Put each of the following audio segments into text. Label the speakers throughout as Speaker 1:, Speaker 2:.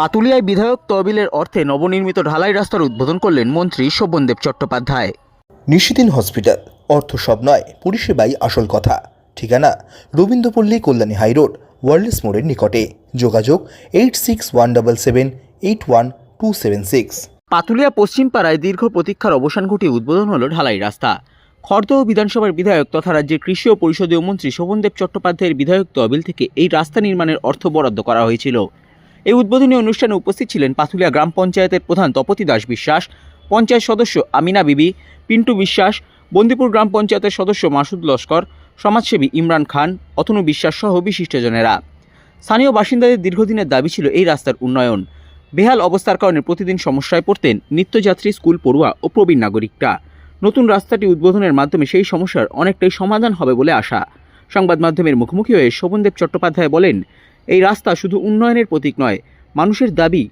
Speaker 1: পাতুলিয়ায় বিধায়ক তহবিলের অর্থে নবনির্মিত ঢালাই রাস্তার উদ্বোধন করলেন মন্ত্রী শোভনদেব চট্টোপাধ্যায়।
Speaker 2: নিশিদিন হসপিটাল অর্থ সব নয় পরিষেবাই আসল কথা। ঠিকানা রবীন্দ্রপল্লী কল্যাণী হাইরোড ওয়ার্ল্ডস মোড়ের নিকটে। যোগাযোগ eight six one double seven eight one two seven six.
Speaker 1: Patulia পশ্চিম পাড়ায় দীর্ঘ প্রতীক্ষার অবসান ঘটিয়ে উদ্বোধন হল ঢালাই রাস্তা। খড়দহ বিধানসভার বিধায়ক তথা রাজ্যের কৃষি ও পরিষদীয় মন্ত্রী শোভনদেব চট্টোপাধ্যায়ের বিধায়ক তহবিল থেকে এই রাস্তা নির্মাণের অর্থ বরাদ্দ করা হয়েছিল। এই উদ্বোধনী অনুষ্ঠানে উপস্থিত ছিলেন পাথুলিয়া গ্রাম পঞ্চায়েতের প্রধান তপতি দাস বিশ্বাস, পঞ্চায়েত সদস্য আমিনা বিবি, পিন্টু বিশ্বাস, বন্দিপুর গ্রাম পঞ্চায়েতের সদস্য মাসুদ লস্কর, সমাজসেবী ইমরান খান, অতনু বিশ্বাস সহ বিশিষ্টজনেরা। স্থানীয় বাসিন্দাদের দীর্ঘদিনের দাবি ছিল এই রাস্তার উন্নয়ন। বেহাল অবস্থার কারণে প্রতিদিন সমস্যায় পড়তেন নিত্যযাত্রী, স্কুল পড়ুয়া ও প্রবীণ নাগরিকরা। নতুন রাস্তাটি উদ্বোধনের মাধ্যমে সেই সমস্যার অনেকটাই সমাধান হবে বলে আশা। সংবাদ মাধ্যমের মুখোমুখি হয়ে শোভনদেব চট্টোপাধ্যায় বলেন এই রাস্তা শুধু উন্নয়নের প্রতীক নয়, মানুষের দাবি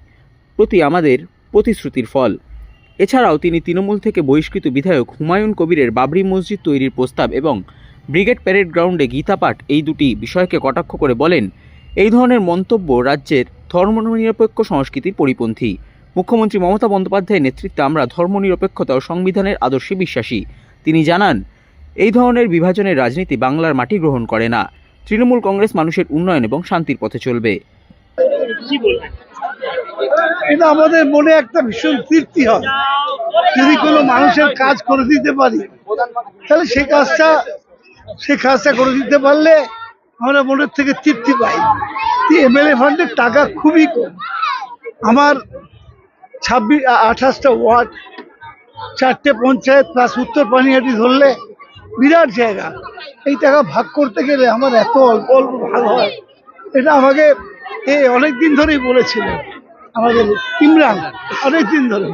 Speaker 1: প্রতি আমাদের প্রতিশ্রুতির ফল। এছাড়াও তিনি তৃণমূল থেকে বহিষ্কৃত বিধায়ক হুমায়ুন কবিরের বাবরি মসজিদ তৈরির প্রস্তাব এবং ব্রিগেড প্যারেড গ্রাউন্ডে গীতাপাঠ এই দুটি বিষয়কে কটাক্ষ করে বলেন, এই ধরনের মন্তব্য রাজ্যের ধর্মনিরপেক্ষ সংস্কৃতির পরিপন্থী। মুখ্যমন্ত্রী মমতা বন্দ্যোপাধ্যায়ের নেতৃত্বে আমরা ধর্মনিরপেক্ষতা ও সংবিধানের আদর্শে বিশ্বাসী। তিনি জানান, এই ধরনের বিভাজনের রাজনীতি বাংলার মাটি গ্রহণ করে না। তৃণমূল কংগ্রেস মানুষের উন্নয়ন এবং শান্তির পথে চলবে।
Speaker 3: এটা আমাদের মনে একটা ভীষণ তৃপ্তি হয়। যদি কোনো মানুষের কাজ করে দিতে পারি তাহলে সে কাজটা সে কাজটা করে দিতে পারলে আমরা মনের থেকে তৃপ্তি পাই। এমএলএ ফান্ডের টাকা খুবই কম। আমার ছাব্বিশ আঠাশটা ওয়ার্ড চারটে পঞ্চায়েত প্লাস উত্তর পানিহাটি ধরলে বিরাট জায়গা। এই টাকা ভাগ করতে গেলে আমার এত অল্প অল্প ভাগ হয়। এটা আমাকে এ অনেক দিন ধরেই বলেছিল। আমাদের ইমরান অনেক দিন ধরে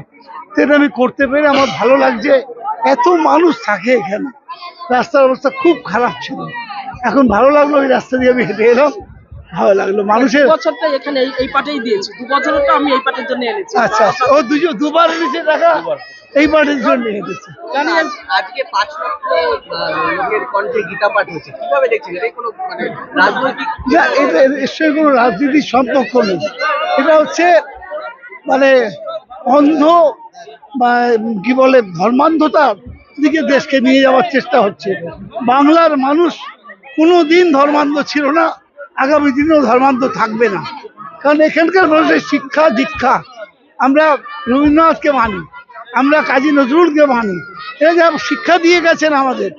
Speaker 3: সেটা আমি করতে পেরে আমার ভালো লাগছে। এত মানুষ থাকে এখানে। রাস্তার অবস্থা খুব খারাপ ছিল। এখন ভালো লাগল ওই রাস্তা দিয়ে আমি হেঁটে এলাম। ভালো লাগল। মানুষের
Speaker 4: বছরটা এখানে এই- পাটেই দিয়েছি। দু বছরটা আমি এই পাটের জন্য এনেছি।
Speaker 3: আচ্ছা আচ্ছা ও দুজন দুবার এনেছে টাকা? এই বারের জন্য
Speaker 4: জানি
Speaker 5: আজকে পাঁচ লক্ষ লোকের কণ্ঠে গীতা পাঠ হচ্ছে কীভাবে দেখছেন? এটা কোনো মানে রাজনৈতিক
Speaker 3: না এটা এর কোনো রাজনীতির সম্পর্ক নেই। এটা হচ্ছে মানে অন্ধ বা কি বলে ধর্মান্ধতার দিকে দেশকে নিয়ে যাওয়ার চেষ্টা হচ্ছে। বাংলার মানুষ কোনো দিন ধর্মান্ধ ছিল না আগামী দিনেও ধর্মান্ধ থাকবে না। কারণ এখানকার মানুষের শিক্ষা দীক্ষা আমরা রবীন্দ্রনাথকে মানি। আমরা কাজী নজরুলকে মানি। এরা যা শিক্ষা দিয়ে গেছেন আমাদের।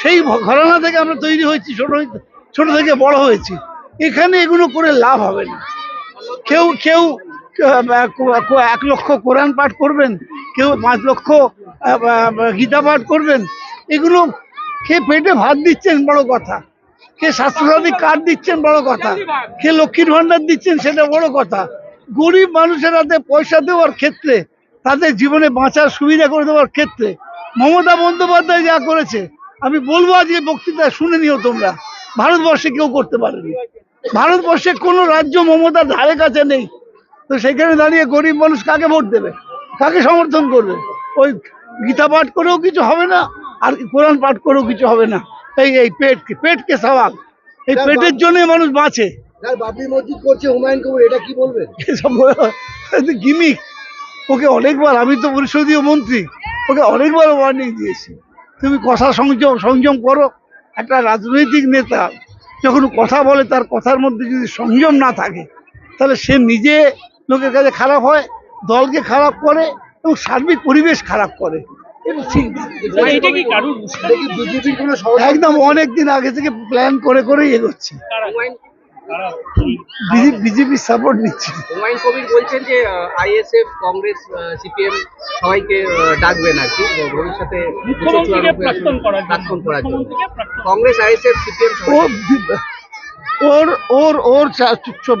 Speaker 3: সেই ঘরানা থেকে আমরা তৈরি হয়েছি, ছোট ছোট থেকে বড় হয়েছি। এখানে এগুলো করে লাভ হবে না। কেউ কেউ এক লক্ষ কোরআন পাঠ করবেন, কেউ পাঁচ লক্ষ গীতা পাঠ করবেন। এগুলো কে পেটে ভাত দিচ্ছেন বড় কথা। কে স্বাস্থ্যসাথী কার্ড দিচ্ছেন বড় কথা। কে লক্ষ্মীর ভান্ডার দিচ্ছেন সেটা বড় কথা। গরিব মানুষের হাতে পয়সা দেওয়ার ক্ষেত্রে তাদের জীবনে বাঁচার সুবিধা করে দেওয়ার ক্ষেত্রে মমতা বন্দ্যোপাধ্যায় যা করেছে আমি বলব আজকে বক্তৃতা শুনে নিও তোমরা। ভারতবর্ষে কেউ করতে পারেনি। ভারতবর্ষে কোনো রাজ্য মমতার ধারে কাছে নেই। তো সেখানে দাঁড়িয়ে গরিব মানুষ কাকে ভোট দেবে? কাকে সমর্থন করবে? ওই গীতা পাঠ করেও কিছু হবে না আর কোরআন পাঠ করেও কিছু হবে না। এই এই পেট পেটকে সওয়াল এই পেটের জন্য মানুষ বাঁচে।
Speaker 6: বাবরি মসজিদ করছে হুমায়ুন কবির এটা কি বলবেন?
Speaker 3: গিমিক। ওকে অনেকবার আমি তো পরিষদীয় মন্ত্রী ওকে অনেকবার ওয়ার্নিং দিয়েছি তুমি কথা সংযম সংযম করো। একটা রাজনৈতিক নেতা যখন কথা বলে তার কথার মধ্যে যদি সংযম না থাকে তাহলে সে নিজে লোকের কাছে খারাপ হয় দলকে খারাপ করে এবং সার্বিক পরিবেশ খারাপ করে। এটা ঠিক। না
Speaker 4: এটা কি কারুর
Speaker 6: এটা কি বিজেপির কোনো সহযোগী
Speaker 3: একদম অনেক দিন আগে থেকে প্ল্যান করে করেই এগোচ্ছে। বিজেপি সাপোর্ট নিচ্ছে।
Speaker 5: হুমায়ুন কবির বলছেন যে আইএসএফ কংগ্রেস সিপিএম সবাইকে ডাকবেন আর কি ভবিষ্যতে
Speaker 4: প্রাক্তন করার জন্য।
Speaker 5: কংগ্রেস আইএসএফ সিপিএম
Speaker 3: ওর ওর ওর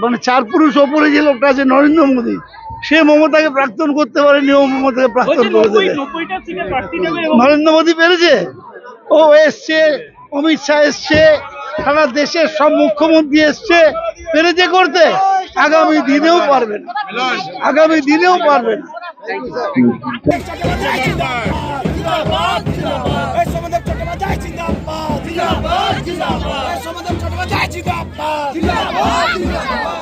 Speaker 3: মানে চার পুরুষ ওপরে যে লোকটা আছে নরেন্দ্র মোদী সে মমতাকে প্রাক্তন করতে পারেনি ও মমতাকে প্রাক্তন
Speaker 4: বলছে
Speaker 3: করে দেবে
Speaker 4: নব্বইটা সিটে প্রার্থী দেবে এবং
Speaker 3: নরেন্দ্র মোদী পেরেছে? ও এসছে অমিত শাহ এসছে সারা দেশের সব মুখ্যমন্ত্রী এসছে পেরেছে করতে আগামী দিনেও পারবেন আগামী দিনেও পারবেন জিন্দাবাদ
Speaker 7: জিন্দাবাদ উন্নয়নে